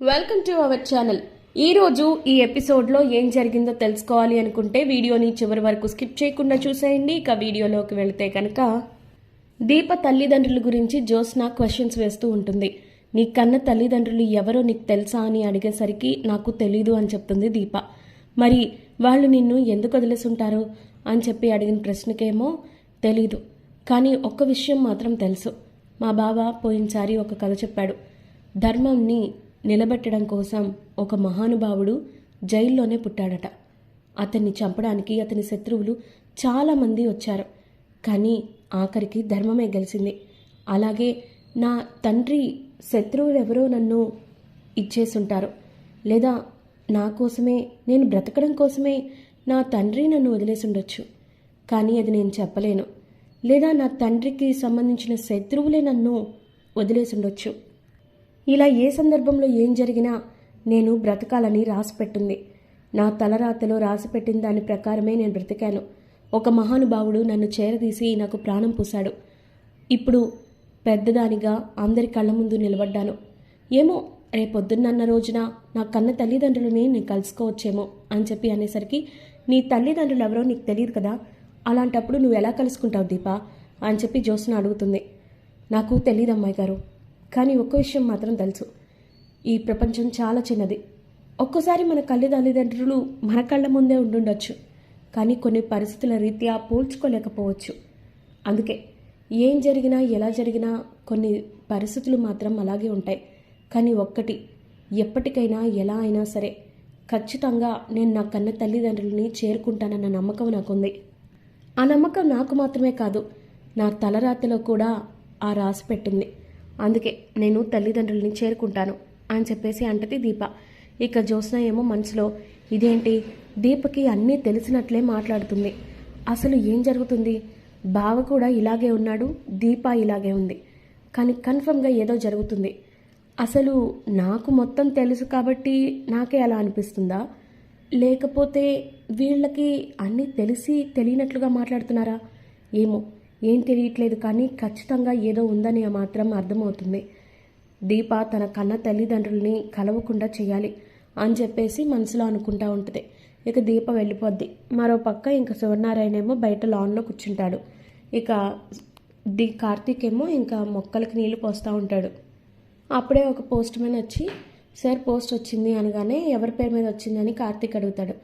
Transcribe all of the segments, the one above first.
Welcome to our channel ఈరోజు ఈ ఎపిసోడ్లో ఏం జరిగిందో తెలుసుకోవాలి అనుకుంటే వీడియోని చివరి వరకు స్కిప్ చేయకుండా చూసేయండి. ఇక వీడియోలోకి వెళితే కనుక దీప తల్లిదండ్రుల గురించి జ్యోత్స్న క్వశ్చన్స్ వేస్తూ ఉంటుంది. నీ కన్న తల్లిదండ్రులు ఎవరో నీకు తెలుసా అని అడిగేసరికి నాకు తెలీదు అని చెప్తుంది దీప. మరి వాళ్ళు నిన్ను ఎందుకు వదిలేసుంటారు అని చెప్పి అడిగిన ప్రశ్నకేమో తెలీదు. కానీ ఒక్క విషయం మాత్రం తెలుసు. మా బావ పోయినసారి ఒక కథ చెప్పాడు. ధర్మంని నిలబెట్టడం కోసం ఒక మహానుభావుడు జైల్లోనే పుట్టాడట. అతన్ని చంపడానికి అతని శత్రువులు చాలామంది వచ్చారు. కానీ ఆఖరికి ధర్మమే గెలిచింది. అలాగే నా తండ్రి శత్రువులు ఎవరో నన్ను ఇచ్చేసుంటారు. లేదా నా కోసమే నేను బ్రతకడం కోసమే నా తండ్రి నన్ను వదిలేసుండొచ్చు. కానీ అది నేను చెప్పలేను. లేదా నా తండ్రికి సంబంధించిన శత్రువులే నన్ను వదిలేసుండొచ్చు. ఉండొచ్చు ఇలా ఏ సందర్భంలో ఏం జరిగినా నేను బ్రతకాలని రాసిపెట్టింది. నా తలరాతలో రాసిపెట్టిన దాని ప్రకారమే నేను బ్రతికాను. ఒక మహానుభావుడు నన్ను చేరదీసి నాకు ప్రాణం పూశాడు. ఇప్పుడు పెద్దదానిగా అందరి కళ్ళ ముందు నిలబడ్డాను. ఏమో రేపొద్దున్నన్న రోజున నా కన్న తల్లిదండ్రులని నేను కలుసుకోవచ్చేమో అని చెప్పి అనేసరికి నీ తల్లిదండ్రులు ఎవరో నీకు తెలియదు కదా? అలాంటప్పుడు నువ్వు ఎలా కలుసుకుంటావు దీపా? అని చెప్పి జ్యోత్స్న అడుగుతుంది. నాకు తెలియదు అమ్మాయి గారు. కానీ ఒక్క విషయం మాత్రం తెలుసు. ఈ ప్రపంచం చాలా చిన్నది. ఒక్కోసారి మన కళ్ళు తల్లిదండ్రులు మన కళ్ళ ముందే ఉండుండొచ్చు. కానీ కొన్ని పరిస్థితుల రీత్యా పోల్చుకోలేకపోవచ్చు. అందుకే ఏం జరిగినా ఎలా జరిగినా కొన్ని పరిస్థితులు మాత్రం అలాగే ఉంటాయి. కానీ ఒక్కటి ఎప్పటికైనా ఎలా అయినా సరే ఖచ్చితంగా నేను నా కన్న తల్లిదండ్రులని చేరుకుంటానన్న నమ్మకం నాకుంది. ఆ నమ్మకం నాకు మాత్రమే కాదు నా తలరాతిలో కూడా ఆ రాసి పెట్టింది. అందుకే నేను తల్లిదండ్రుల్ని చేరుకుంటాను అని చెప్పేసి అంటది దీప. ఇక జ్యోత్స్న ఏమో మనసులో ఇదేంటి? దీపకి అన్నీ తెలిసినట్లే మాట్లాడుతుంది. అసలు ఏం జరుగుతుంది? బావ కూడా ఇలాగే ఉన్నాడు దీప ఇలాగే ఉంది. కానీ కన్ఫర్మ్గా ఏదో జరుగుతుంది. అసలు నాకు మొత్తం తెలుసు కాబట్టి నాకే అలా అనిపిస్తుందా? లేకపోతే వీళ్ళకి అన్నీ తెలిసి తెలియనట్లుగా మాట్లాడుతున్నారా? ఏమో ఏం తెలియట్లేదు కానీ ఖచ్చితంగా ఏదో ఉందని మాత్రం అర్థమవుతుంది. దీప తన కన్న తల్లిదండ్రుల్ని కలవకుండా చేయాలి అని చెప్పేసి మనసులో అనుకుంటా ఉంటుంది. ఇక దీప వెళ్ళిపోద్ది. మరో పక్క ఇంకా శివనారాయణ ఏమో బయట లాన్లో కూర్చుంటాడు. ఇక ది కార్తీక్ ఏమో ఇంకా మొక్కలకి నీళ్ళు పోస్తూ ఉంటాడు. అప్పుడే ఒక పోస్ట్ మ్యాన్ వచ్చి సార్ పోస్ట్ వచ్చింది అనగానే ఎవరి పేరు మీద వచ్చిందని కార్తీక్ అడుగుతాడు.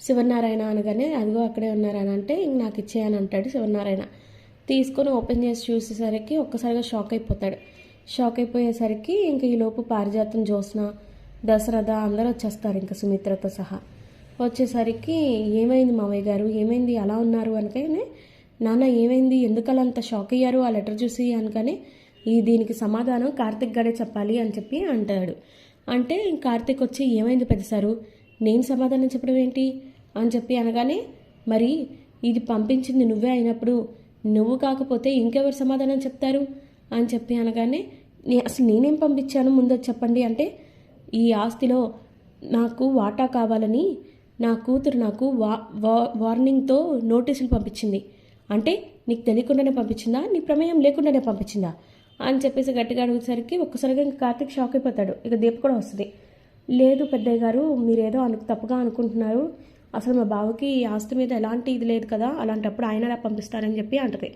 శివనారాయణ అనగానే అదిగో అక్కడే ఉన్నారని అంటే ఇంక నాకు ఇచ్చేయని అంటాడు శివనారాయణ తీసుకొని ఓపెన్ చేసి చూసేసరికి ఒక్కసారిగా షాక్ అయిపోతాడు. షాక్ అయిపోయేసరికి ఇంక ఈలోపు పారిజాతం జోస్న దశరథ అందరూ వచ్చేస్తారు ఇంకా సుమిత్రతో సహా. వచ్చేసరికి ఏమైంది మావయ్య గారు? ఏమైంది? అలా ఉన్నారు అనగానే నాన్న ఏమైంది? ఎందుకు అలా అంత షాక్ అయ్యారు? ఆ లెటర్ చూసి అనగానే ఈ దీనికి సమాధానం కార్తిక్ గడే చెప్పాలి అని చెప్పి అంటాడు. అంటే కార్తిక్ వచ్చి ఏమైంది పెద్ద సారు? నేను సమాధానం చెప్పడం ఏంటి? అని చెప్పి అనగానే మరి ఇది పంపించింది నువ్వే అయినప్పుడు నువ్వు కాకపోతే ఇంకెవరు సమాధానం చెప్తారు? అని చెప్పి అనగానే నే అసలు నేనేం పంపించాను? ముందు చెప్పండి. అంటే ఈ ఆస్తిలో నాకు వాటా కావాలని నా కూతురు నాకు వా వార్నింగ్తో నోటీసులు పంపించింది. అంటే నీకు తెలియకుండానే పంపించిందా? నీ ప్రమేయం లేకుండానే పంపించిందా? అని చెప్పేసి గట్టిగా అడిగేసరికి ఒక్కసారిగా ఇంకా కార్తీక్ షాక్ అయిపోతాడు. ఇక దీప కూడా వస్తుంది. లేదు పెద్దయ్య గారు మీరేదో అను తప్పుగా అనుకుంటున్నారు. అసలు మా బావకి ఈ ఆస్తి మీద ఎలాంటి ఇది లేదు కదా అలాంటప్పుడు ఆయన ఎలా పంపిస్తారని చెప్పి అంటది.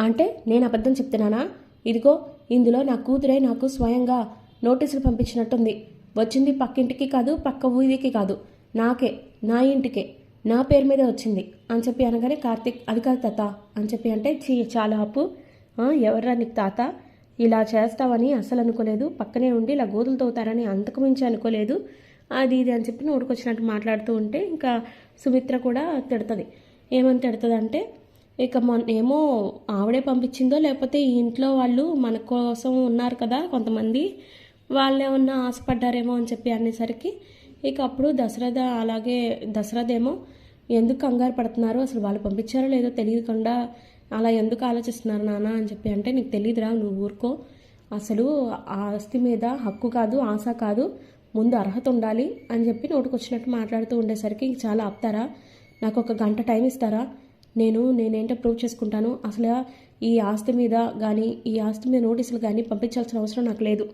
అంటే నేను అబద్ధం చెప్తున్నానా? ఇదిగో ఇందులో నా కూతురే నాకు స్వయంగా నోటీసులు పంపించినట్టుంది. వచ్చింది పక్కింటికి కాదు పక్క ఊరికి కాదు. నాకే నా ఇంటికే నా పేరు మీద వచ్చింది అని చెప్పి అనగానే కార్తీక్ అది కాదు తాత అని చెప్పి అంటే చీ చాలా అప్పు. ఎవర్రా నీకు తాత? ఇలా చేస్తావని అసలు అనుకోలేదు. పక్కనే ఉండి ఇలా గోధులు తవ్వుతారని అంతకు మించి అనుకోలేదు. అది ఇది అని చెప్పి నోటుకొచ్చినట్టు మాట్లాడుతూ ఉంటే ఇంకా సుమిత్ర కూడా తిడుతుంది. ఏమని తిడుతుంది అంటే ఇక మొన్న ఏమో ఆవిడే పంపించిందో లేకపోతే ఈ ఇంట్లో వాళ్ళు మన కోసం ఉన్నారు కదా కొంతమంది వాళ్ళేమన్నా ఆశపడ్డారేమో అని చెప్పి అనేసరికి ఇక అప్పుడు దశరథ అలాగే దశరథ ఏమో ఎందుకు కంగారు పడుతున్నారు? అసలు వాళ్ళు పంపించారో లేదో తెలియకుండా అలా ఎందుకు ఆలోచిస్తున్నారు నాన్న అని చెప్పి అంటే నీకు తెలియదురా నువ్వు ఊరుకో. అసలు ఆస్తి మీద హక్కు కాదు ఆశ కాదు. ముందు అర్హత ఉండాలి అని చెప్పి నోటుకొచ్చినట్టు మాట్లాడుతూ ఉండేసరికి చాలా ఆపుతారా? నాకు ఒక గంట టైం ఇస్తారా? నేను నేనేంటో ప్రూవ్ చేసుకుంటాను. అసలు ఈ ఆస్తి మీద కానీ ఈ ఆస్తి మీద నోటీసులు కానీ పంపించాల్సిన అవసరం నాకు లేదు.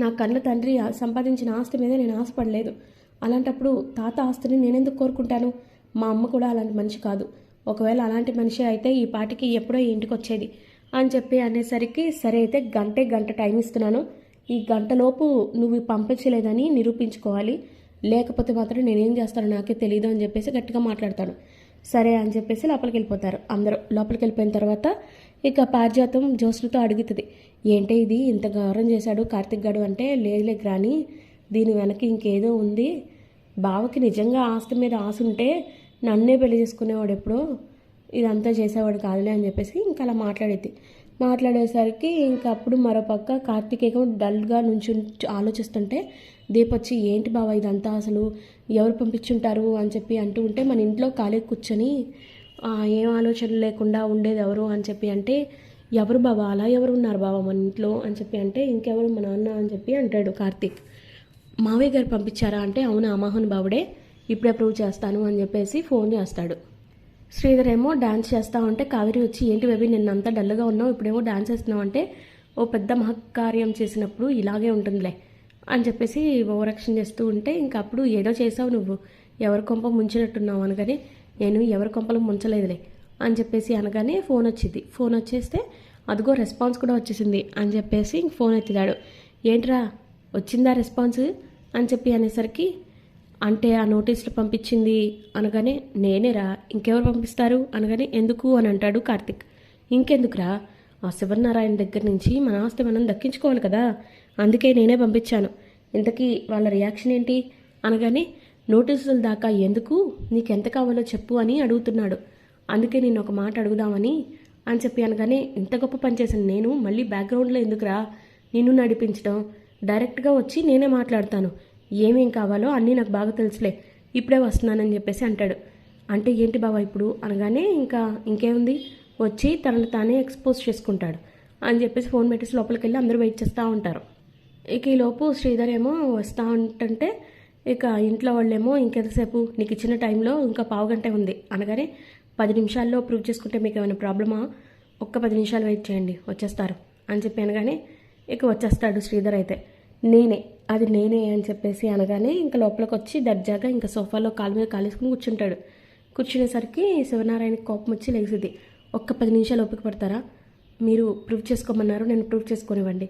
నా కన్న తండ్రి సంపాదించిన ఆస్తి మీద నేను ఆశపడలేదు. అలాంటప్పుడు తాత ఆస్తిని నేనెందుకు కోరుకుంటాను? మా అమ్మ కూడా అలాంటి మనిషి కాదు. ఒకవేళ అలాంటి మనిషి అయితే ఈ పాటికి ఎప్పుడో ఈ ఇంటికి వచ్చేది అని చెప్పి అనేసరికి సరే అయితే గంటే గంట టైం ఇస్తున్నాను. ఈ గంటలోపు నువ్వు పంపించలేదని నిరూపించుకోవాలి. లేకపోతే మాత్రం నేనేం చేస్తానో నాకే తెలియదు అని చెప్పేసి గట్టిగా మాట్లాడతాను. సరే అని చెప్పేసి లోపలికి వెళ్ళిపోతారు. అందరూ లోపలికి వెళ్ళిపోయిన తర్వాత ఇక పారిజాతం జోస్లతో అడుగుతుంది. ఏంటి ఇది? ఇంత గౌరవం చేశాడు కార్తిక్ గడు అంటే? లేదులే గ్రాని దీని వెనక ఇంకేదో ఉంది. బావకి నిజంగా ఆస్తి మీద ఆశ ఉంటే నన్నే పెళ్ళి చేసుకునేవాడు ఎప్పుడో? ఇదంతా చేసేవాడు కాదులే అని చెప్పేసి ఇంకా అలా మాట్లాడేది. మాట్లాడేసరికి ఇంకా అప్పుడు మరోపక్క కార్తీక్ ఏమో డల్గా నుంచి ఆలోచిస్తుంటే దీపొచ్చి ఏంటి బావ ఇదంతా అసలు? ఎవరు పంపించుంటారు? అని చెప్పి అంటూ ఉంటే మన ఇంట్లో ఖాళీ కూర్చొని ఏం ఆలోచన లేకుండా ఉండేది ఎవరు? అని చెప్పి అంటే ఎవరు బాబా అలా ఎవరు ఉన్నారు బాబా మన ఇంట్లో? అని చెప్పి అంటే ఇంకెవరు మా నాన్న? అని చెప్పి అంటాడు కార్తీక్. మావయ్య గారు పంపించారా? అంటే అవును అమాహన్ బావుడే ఇప్పుడే ప్రూవ్ చేస్తాను అని చెప్పేసి ఫోన్ చేస్తాడు. శ్రీధర్ ఏమో డాన్స్ చేస్తా ఉంటే కావేరి వచ్చి ఏంటి బేబీ నిన్నంతా డల్గా ఉన్నావు ఇప్పుడేమో డాన్స్ చేస్తున్నావు అంటే ఓ పెద్ద మహకార్యం చేసినప్పుడు ఇలాగే ఉంటుందిలే అని చెప్పేసి ఓవరాక్షన్ చేస్తూ ఉంటే ఇంకా అప్పుడు ఏదో చేసావు నువ్వు ఎవరి కొంప ముంచినట్టున్నావు అనగానే నేను ఎవరి కొంపలు ముంచలేదులే అని చెప్పేసి అనగానే ఫోన్ వచ్చింది. ఫోన్ వచ్చేస్తే అదిగో రెస్పాన్స్ కూడా వచ్చేసింది అని చెప్పేసి ఇంక ఫోన్ ఎత్తిదాడు. ఏంట్రా వచ్చిందా రెస్పాన్స్? అని చెప్పి అనేసరికి అంటే ఆ నోటీసులు పంపించింది అనగానే నేనేరా ఇంకెవరు పంపిస్తారు? అనగానే ఎందుకు? అని అంటాడు కార్తిక్. ఇంకెందుకురా ఆ శివనారాయణ దగ్గర నుంచి మన ఆస్తి మనం దక్కించుకోవాలి కదా అందుకే నేనే పంపించాను. ఇంతకీ వాళ్ళ రియాక్షన్ ఏంటి? అనగానే నోటీసుల దాకా ఎందుకు? నీకెంత కావాలో చెప్పు అని అడుగుతున్నాడు. అందుకే నేను ఒక మాట అడుగుదామని అని చెప్పి అనగానే ఇంత గొప్ప పని చేసిన నేను మళ్ళీ బ్యాక్గ్రౌండ్లో ఎందుకురా? నిన్ను నడిపించడం. డైరెక్ట్గా వచ్చి నేనే మాట్లాడతాను. ఏమేం కావాలో అన్నీ నాకు బాగా తెలుసులే ఇప్పుడే వస్తున్నానని చెప్పేసి అంటాడు. అంటే ఏంటి బావా ఇప్పుడు? అనగానే ఇంకా ఇంకేముంది? వచ్చి తనను తానే ఎక్స్పోజ్ చేసుకుంటాడు అని చెప్పేసి ఫోన్ పెట్టేసి లోపలికి వెళ్ళి అందరూ వెయిట్ చేస్తూ ఉంటారు. ఇక ఈలోపు శ్రీధర్ ఏమో వస్తూ ఉంటుంటే ఇక ఇంట్లో వాళ్ళేమో ఇంకెంతసేపు? నీకు ఇచ్చిన టైంలో ఇంకా పావు గంట ఉంది. అనగానే పది నిమిషాల్లో ప్రూవ్ చేసుకుంటే మీకు ఏమైనా ప్రాబ్లమా ఒక్క పది నిమిషాలు వెయిట్ చేయండి వచ్చేస్తారు అని చెప్పి అనగానే ఇక వచ్చేస్తాడు శ్రీధర్ అయితే. నేనే అది నేనే అని చెప్పేసి అనగానే ఇంకా లోపలికి వచ్చి దర్జాగా ఇంకా సోఫాలో కాలు మీద కాలేసుకుని కూర్చుంటాడు. కూర్చునేసరికి శివనారాయణకి కోపం వచ్చి లేచింది. ఒక్క పది నిమిషాలు ఓపిక పడతారా? మీరు ప్రూవ్ చేసుకోమన్నారు నేను ప్రూవ్ చేసుకునివ్వండి.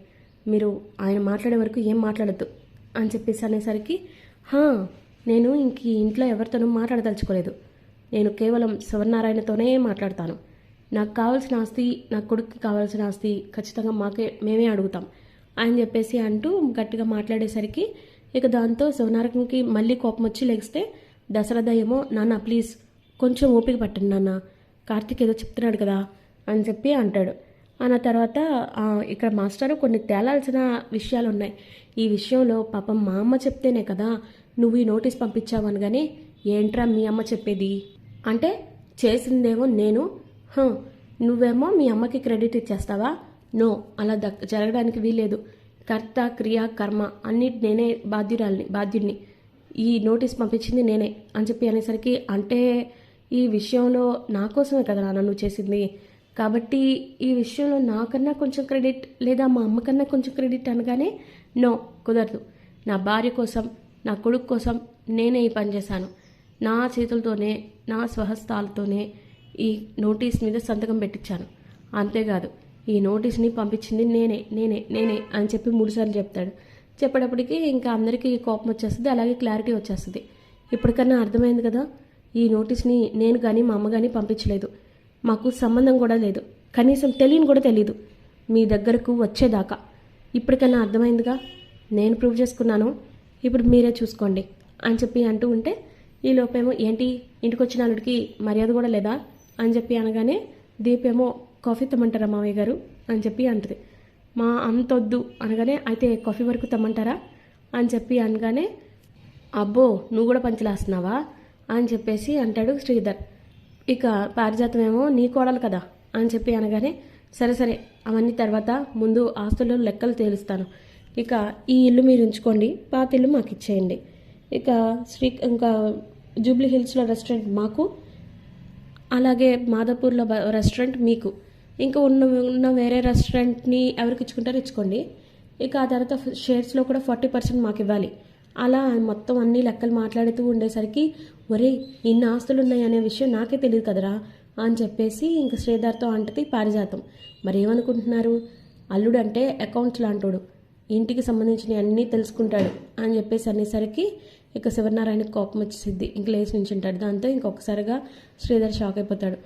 మీరు ఆయన మాట్లాడే వరకు ఏం మాట్లాడద్దు అని చెప్పేసి అనేసరికి హా నేను ఇంక ఈ ఇంట్లో ఎవరితోనూ మాట్లాడదలుచుకోలేదు. నేను కేవలం శివనారాయణతోనే మాట్లాడతాను. నాకు కావాల్సిన ఆస్తి నా కొడుక్కి కావాల్సిన ఆస్తి ఖచ్చితంగా మాకే మేమే అడుగుతాం. అని చెప్పేసి అంటూ గట్టిగా మాట్లాడేసరికి ఇక దాంతో శివనారకంకి మళ్ళీ కోపం వచ్చి లెగిస్తే దశరథ ఏమో నాన్న ప్లీజ్ కొంచెం ఓపిక పట్టండి నాన్న కార్తీక్ ఏదో చెప్తున్నాడు కదా అని చెప్పి అంటాడు. అన్న తర్వాత ఇక్కడ మాస్టర్ కొన్ని తేలాల్సిన విషయాలు ఉన్నాయి ఈ విషయంలో పాపం మా అమ్మ చెప్తేనే కదా నువ్వు ఈ నోటీస్ పంపించావని కానీ ఏంట్రా మీ అమ్మ చెప్పేది? అంటే చేసిందేమో నేను. హ, నువ్వేమో మీ అమ్మకి క్రెడిట్ ఇచ్చేస్తావా? నో అలా దక్ జరగడానికి వీలేదు కర్త క్రియ కర్మ అన్నిటి నేనే బాధ్యురాల్ని బాధ్యుడిని. ఈ నోటీస్ పంపించింది నేనే అని చెప్పి అనేసరికి అంటే ఈ విషయంలో నా కోసమే కదా నాన్న నువ్వు చేసింది. కాబట్టి ఈ విషయంలో నాకన్నా కొంచెం క్రెడిట్ లేదా మా అమ్మకన్నా కొంచెం క్రెడిట్ అనగానే నో కుదరదు. నా భార్య కోసం నా కొడుకు కోసం నేనే ఈ పని చేశాను. నా చేతులతోనే నా స్వహస్తాలతోనే ఈ నోటీస్ మీద సంతకం పెట్టించాను. అంతేకాదు ఈ నోటీస్ని పంపించింది నేనే నేనే నేనే అని చెప్పి మూడుసార్లు చెప్తాడు. చెప్పేటప్పటికి ఇంకా అందరికీ కోపం వచ్చేస్తుంది అలాగే క్లారిటీ వచ్చేస్తుంది. ఇప్పటికన్నా అర్థమైంది కదా ఈ నోటీస్ని నేను కానీ మా అమ్మ కానీ పంపించలేదు. మాకు సంబంధం కూడా లేదు. కనీసం తెలియని కూడా తెలీదు. మీ దగ్గరకు వచ్చేదాకా. ఇప్పటికన్నా అర్థమైందిగా? నేను ప్రూవ్ చేసుకున్నాను. ఇప్పుడు మీరే చూసుకోండి అని చెప్పి అంటూ ఉంటే ఈ లోపేమో ఏంటి? ఇంటికి వచ్చిన అల్లుడికి మర్యాద కూడా లేదా? అని చెప్పి అనగానే దీపేమో కాఫీ తెమ్మంటారా మావయ్య గారు? అని చెప్పి అంటది. మా అంతొద్దు అనగానే అయితే కాఫీ వరకు తెమ్మంటారా? అని చెప్పి అనగానే అబ్బో నువ్వు కూడా పంచలేస్తున్నావా అని చెప్పేసి అంటాడు శ్రీధర్. ఇక పారిజాతం ఏమో నీ కోడలు కదా? అని చెప్పి అనగానే సరే సరే అవన్నీ తర్వాత ముందు ఆస్తులు లెక్కలు తేలుస్తాను. ఇక ఈ ఇల్లు మీరు ఉంచుకోండి పాత ఇల్లు మాకు ఇచ్చేయండి. ఇక శ్రీ ఇంకా జూబ్లీ హిల్స్లో రెస్టారెంట్ మాకు అలాగే మాదాపూర్లో బ- రెస్టారెంట్ మీకు. ఇంకా ఉన్న ఉన్న వేరే రెస్టారెంట్ని ఎవరికి ఇచ్చుకుంటారో ఇచ్చుకోండి. ఇక ఆ తర్వాత షేర్స్లో కూడా ఫార్టీ పర్సెంట్ మాకు ఇవ్వాలి. అలా మొత్తం అన్ని లెక్కలు మాట్లాడుతూ ఉండేసరికి ఒరే ఇన్ని ఆస్తులు ఉన్నాయి అనే విషయం నాకే తెలియదు కదరా అని చెప్పేసి ఇంక శ్రీధర్తో అంటది పారిజాతం. మరి ఏమనుకుంటున్నారు అల్లుడు అంటే అకౌంట్స్ లాంటోడు. ఇంటికి సంబంధించిన అన్నీ తెలుసుకుంటాడు అని చెప్పేసి అనేసరికి ఇక శివనారాయణకి కోపం వచ్చేసిద్ది. ఇంక లేచి నుంచుంటాడు. దాంతో ఇంకొకసారిగా శ్రీధర్ షాక్ అయిపోతాడు.